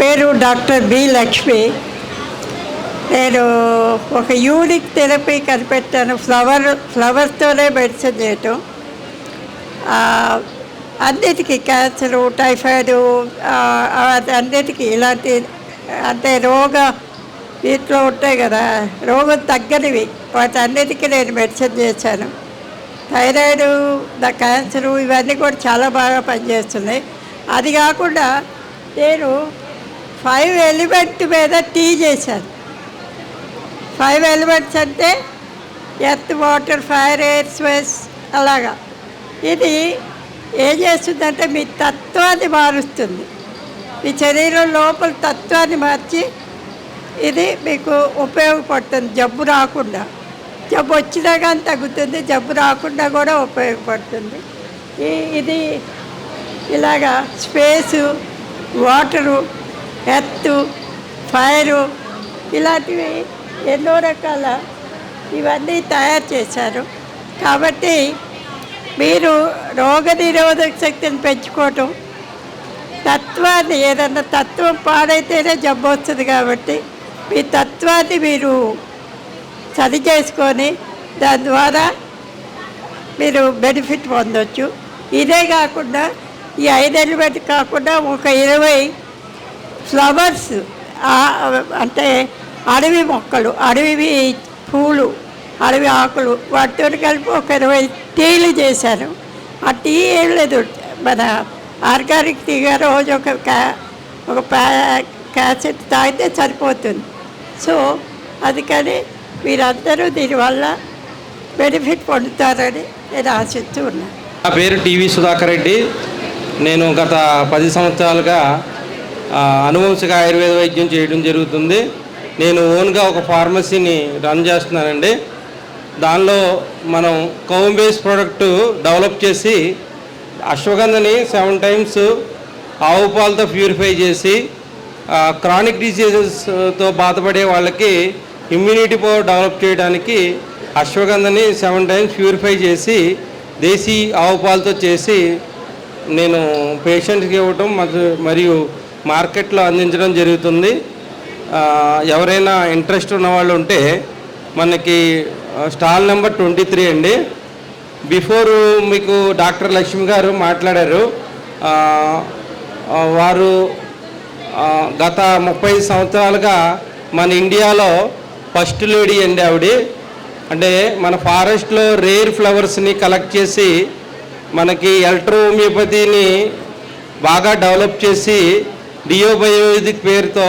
పేరు doctor B Lakshmi. నేను ఒక యూనిక్ థెరపీ కనిపెట్టాను ఫ్లవర్ ఫ్లవర్స్తోనే మెడిసిన్ చేయటం. అన్నిటికీ క్యాన్సరు టైఫాయిడ్ అన్నిటికీ ఇలాంటి అంటే రోగ వీటిలో ఉంటాయి కదా రోగం తగ్గనివి. వాటి అన్నిటికీ నేను మెడిసిన్ చేశాను. థైరాయిడ్ ద క్యాన్సరు ఇవన్నీ కూడా చాలా బాగా పనిచేస్తున్నాయి. అది కాకుండా నేను ఫైవ్ ఎలిమెంట్ మీద టీ చేశారు. ఫైవ్ ఎలిమెంట్స్ అంటే earth water fire air space అలాగా. ఇది ఏం చేస్తుందంటే మీ తత్వాన్ని మారుస్తుంది. మీ శరీరం లోపల తత్వాన్ని మార్చి ఇది మీకు ఉపయోగపడుతుంది. జబ్బు రాకుండా. జబ్బు వచ్చినా కానీ తగ్గుతుంది. జబ్బు రాకుండా కూడా ఉపయోగపడుతుంది. ఈ ఇది ఇలాగా స్పేసు వాటరు ఎత్తు ఫైరు ఇలాంటివి ఎన్నో రకాల ఇవన్నీ తయారు చేశారు. కాబట్టి మీరు రోగ నిరోధక శక్తిని పెంచుకోవటం తత్వాన్ని ఏదన్నా తత్వం పాడైతేనే జబ్బు వస్తుంది కాబట్టి మీ తత్వాన్ని మీరు సరి చేసుకొని దాని ద్వారా మీరు బెనిఫిట్ పొందొచ్చు. ఇదే కాకుండా ఈ ఐదు ఎలిమెంట్ కాకుండా ఒక ఇరవై ఫ్లవర్స్ అంటే అడవి మొక్కలు అడవి పూలు అడవి ఆకులు వాటితో కలిపి ఒక ఇరవై టీలు చేశాను ఆ టీ ఏం లేదు. మన ఆర్గానిక్ టీగా రోజు ఒక క్యా ఒక ప్యా క్యాసెట్ తాగితే సరిపోతుంది. సో అందుకని మీరందరూ దీనివల్ల బెనిఫిట్ పొందుతారని నేను ఆశిస్తూ ఉన్నాను. నా పేరు టీవీ సుధాకర్ రెడ్డి. నేను గత పది సంవత్సరాలుగా అనువంశిక ఆయుర్వేద వైద్యం చేయడం జరుగుతుంది. నేను ఓన్గా ఒక ఫార్మసీని రన్ చేస్తున్నానండి. దానిలో మనం కౌమ్ బేస్ ప్రోడక్ట్ డెవలప్ చేసి అశ్వగంధని సెవెన్ టైమ్స్ ఆవు పాలతో ప్యూరిఫై చేసి క్రానిక్ డిసీజెస్తో బాధపడే వాళ్ళకి ఇమ్యూనిటీ పవర్ డెవలప్ చేయడానికి అశ్వగంధని సెవెన్ టైమ్స్ ప్యూరిఫై చేసి దేశీ ఆవు పాలతో చేసి నేను పేషెంట్కి ఇవ్వటం మరియు- మరియు మార్కెట్లో అందించడం జరుగుతుంది. ఎవరైనా ఇంట్రెస్ట్ ఉన్న వాళ్ళు ఉంటే మనకి స్టాల్ నెంబర్ ట్వంటీ త్రీ అండి. బిఫోర్ మీకు డాక్టర్ లక్ష్మి గారు మాట్లాడారు. వారు గత ముప్పై సంవత్సరాలుగా మన ఇండియాలో ఫస్ట్ లేడీ అండి ఆవిడ. అంటే మన ఫారెస్ట్లో రేర్ ఫ్లవర్స్ని కలెక్ట్ చేసి మనకి ఎలక్ట్రోమియోపతిని బాగా డెవలప్ చేసి డియోబయోదిక్ పేరుతో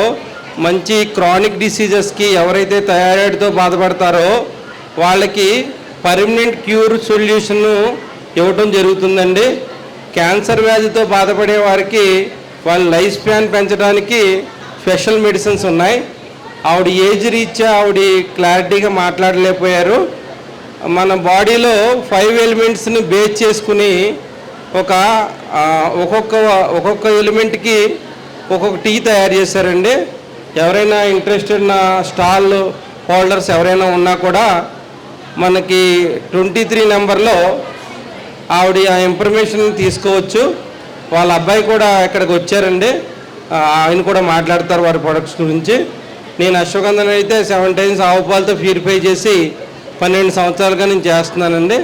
మంచి క్రానిక్ డిసీజెస్కి ఎవరైతే థైరాయిడ్తో బాధపడతారో వాళ్ళకి పర్మనెంట్ క్యూర్ సొల్యూషన్ ఇవ్వటం జరుగుతుందండి. క్యాన్సర్ వ్యాధితో బాధపడే వారికి వాళ్ళ లైఫ్ స్పాన్ పెంచడానికి స్పెషల్ మెడిసిన్స్ ఉన్నాయి. ఆవిడ ఏజ్ రీత్యా ఆవిడ క్లారిటీగా మాట్లాడలేకపోయారు. మన బాడీలో ఫైవ్ ఎలిమెంట్స్ని బేస్ చేసుకుని ఒక ఒక్కొక్క ఒక్కొక్క ఎలిమెంట్కి ఒక్కొక్క టీ తయారు చేశారండి. ఎవరైనా ఇంట్రెస్ట్ ఉన్న స్టాల్ హోల్డర్స్ ఎవరైనా ఉన్నా కూడా మనకి ట్వంటీ త్రీ నెంబర్లో ఆవిడ ఆ ఇన్ఫర్మేషన్ తీసుకోవచ్చు. వాళ్ళ అబ్బాయి కూడా ఇక్కడికి వచ్చారండి. ఆయన కూడా మాట్లాడతారు వారి ప్రొడక్ట్స్ గురించి. నేను అశ్వగంధన అయితే సెవెన్ టైమ్స్ ఆవు పాలతో ప్యూరిఫై చేసి పన్నెండు సంవత్సరాలుగా నేను చేస్తున్నానండి.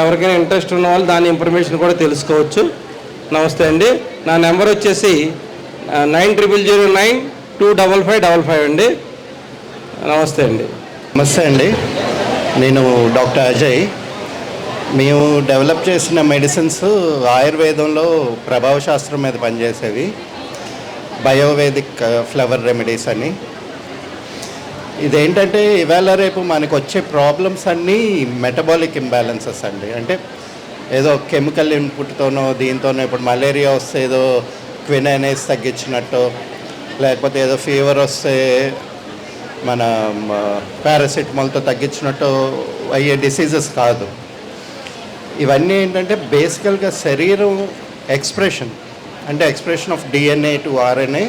ఎవరికైనా ఇంట్రెస్ట్ ఉన్న వాళ్ళు దాని ఇన్ఫర్మేషన్ కూడా తెలుసుకోవచ్చు. నమస్తే అండి. నా నెంబర్ వచ్చేసి nine triple zero nine two double five double five అండి. నమస్తే అండి. నమస్తే అండి. నేను డాక్టర్ అజయ్. మేము డెవలప్ చేసిన మెడిసిన్స్ ఆయుర్వేదంలో ప్రభావ శాస్త్రం మీద పనిచేసేవి. బయోవేదిక్ ఫ్లవర్ రెమెడీస్ అని. ఇదేంటంటే ఇవాళ రేపు మనకు వచ్చే ప్రాబ్లమ్స్ అన్నీ మెటబాలిక్ ఇంబ్యాలెన్సెస్ అండి. అంటే ఏదో కెమికల్ ఇన్పుట్తోనో దీంతోనో ఇప్పుడు మలేరియా వస్తే ఏదో క్వినైనేస్ తగ్గించినట్టు లేకపోతే ఏదో ఫీవర్ వస్తే మన పారాసిటమాల్తో తగ్గించినట్టు అయ్యే డిసీజెస్ కాదు. ఇవన్నీ ఏంటంటే బేసికల్గా శరీరం ఎక్స్ప్రెషన్ అంటే expression of DNA to RNA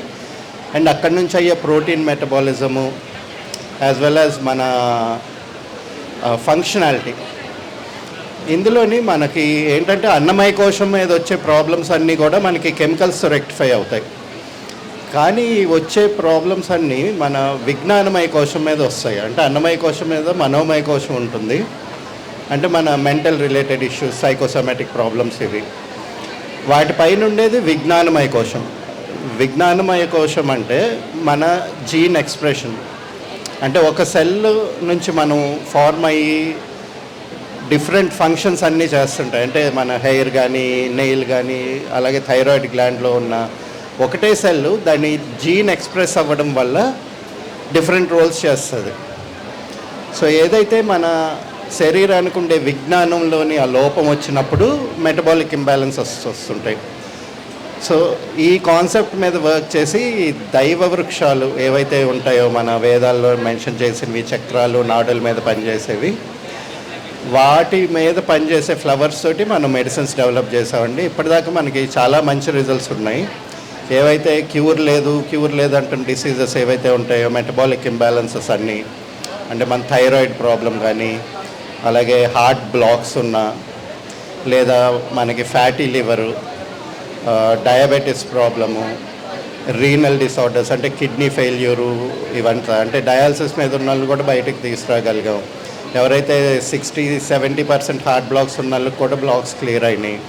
and అక్కడి నుంచి అయ్యే protein metabolism as well as మన ఫంక్షనాలిటీ ఇందులోని మనకి ఏంటంటే అన్నమయ కోశం మీద వచ్చే ప్రాబ్లమ్స్ అన్నీ కూడా మనకి కెమికల్స్ రెక్టిఫై అవుతాయి. కానీ వచ్చే ప్రాబ్లమ్స్ అన్నీ మన విజ్ఞానమయ కోశం మీద వస్తాయి. అంటే అన్నమయ కోశం మీద మనోమయ కోశం ఉంటుంది. అంటే మన mental related issues psychosomatic problems ఇవి. వాటిపైన ఉండేది విజ్ఞానమయ కోశం. విజ్ఞానమయ కోశం అంటే మన జీన్ ఎక్స్ప్రెషన్ అంటే ఒక సెల్ నుంచి మనం ఫార్మ్ అయ్యి డిఫరెంట్ ఫంక్షన్స్ అన్నీ చేస్తుంటాయి. అంటే మన హెయిర్ కానీ నెయిల్ కానీ అలాగే థైరాయిడ్ గ్లాండ్లో ఉన్న ఒకటే సెల్ దాని జీన్ ఎక్స్ప్రెస్ అవ్వడం వల్ల డిఫరెంట్ రోల్స్ చేస్తుంది. సో ఏదైతే మన శరీరానికి ఉండే విజ్ఞానంలోని ఆ లోపం వచ్చినప్పుడు మెటబాలిక్ ఇంబ్యాలెన్స్ వస్తుంటాయి. సో ఈ కాన్సెప్ట్ మీద వర్క్ చేసి దైవ వృక్షాలు ఏవైతే ఉంటాయో మన వేదాల్లో మెన్షన్ చేసినవి చక్రాలు నాడుల మీద పనిచేసేవి వాటి మీద పనిచేసే ఫ్లవర్స్ తోటి మనం మెడిసిన్స్ డెవలప్ చేసామండి. ఇప్పటిదాకా మనకి చాలా మంచి రిజల్ట్స్ ఉన్నాయి. ఏవైతే క్యూర్ లేదు క్యూర్ లేదు అంటున్న డిసీజెస్ ఏవైతే ఉంటాయో మెటబాలిక్ ఇంబ్యాలెన్సెస్ అన్నీ అంటే మన థైరాయిడ్ ప్రాబ్లం కానీ అలాగే హార్ట్ బ్లాక్స్ ఉన్నా లేదా మనకి fatty liver diabetes problem renal disorders అంటే కిడ్నీ ఫెయిల్యూరు ఇవంతా అంటే డయాలసిస్ మీద ఉన్న వాళ్ళు కూడా బయటకు తీసుకురాగలిగాం. ఎవరైతే sixty seventy percent heart blocks ఉన్న వాళ్ళకి కూడా బ్లాక్స్ క్లియర్ అయినాయి.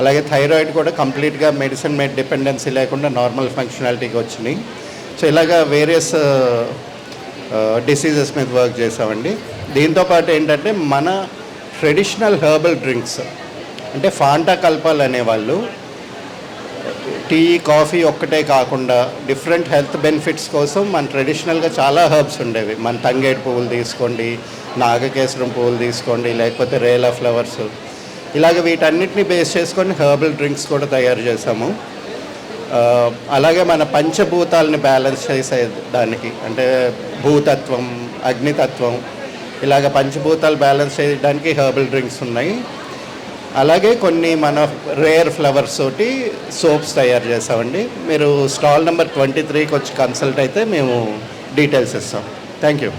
అలాగే థైరాయిడ్ కూడా కంప్లీట్గా మెడిసిన్ మీద డిపెండెన్సీ లేకుండా నార్మల్ ఫంక్షనాలిటీకి వచ్చినాయి. సో ఇలాగా వేరియస్ డిసీజెస్ uh, uh, మీద వర్క్ చేసామండి దీంతో పాటు ఏంటంటే మన ట్రెడిషనల్ హెర్బల్ డ్రింక్స్ అంటే ఫాంటా కల్పాలు అనేవాళ్ళు టీ కాఫీ ఒక్కటే కాకుండా డిఫరెంట్ హెల్త్ బెనిఫిట్స్ కోసం మన ట్రెడిషనల్గా చాలా హర్బ్స్ ఉండేవి. మన తంగేడు పువ్వులు తీసుకోండి నాగకేశ్వరం పువ్వులు తీసుకోండి లేకపోతే రేలా ఫ్లవర్స్. ఇలాగ వీటన్నిటిని బేస్ చేసుకొని హెర్బల్ డ్రింక్స్ కూడా తయారు చేసాము అలాగే మన పంచభూతాలని బ్యాలెన్స్ చేసే దానికి అంటే భూతత్వం అగ్నితత్వం ఇలాగ పంచభూతాలు బ్యాలెన్స్ చేయడానికి హెర్బల్ డ్రింక్స్ ఉన్నాయి. అలాగే కొన్ని మన రేర్ ఫ్లవర్స్ తోటి సోప్స్ తయారు చేసామండి మీరు స్టాల్ నెంబర్ ట్వంటీ త్రీకి వచ్చి కన్సల్ట్ అయితే మేము డీటెయిల్స్ ఇస్తాం. Thank you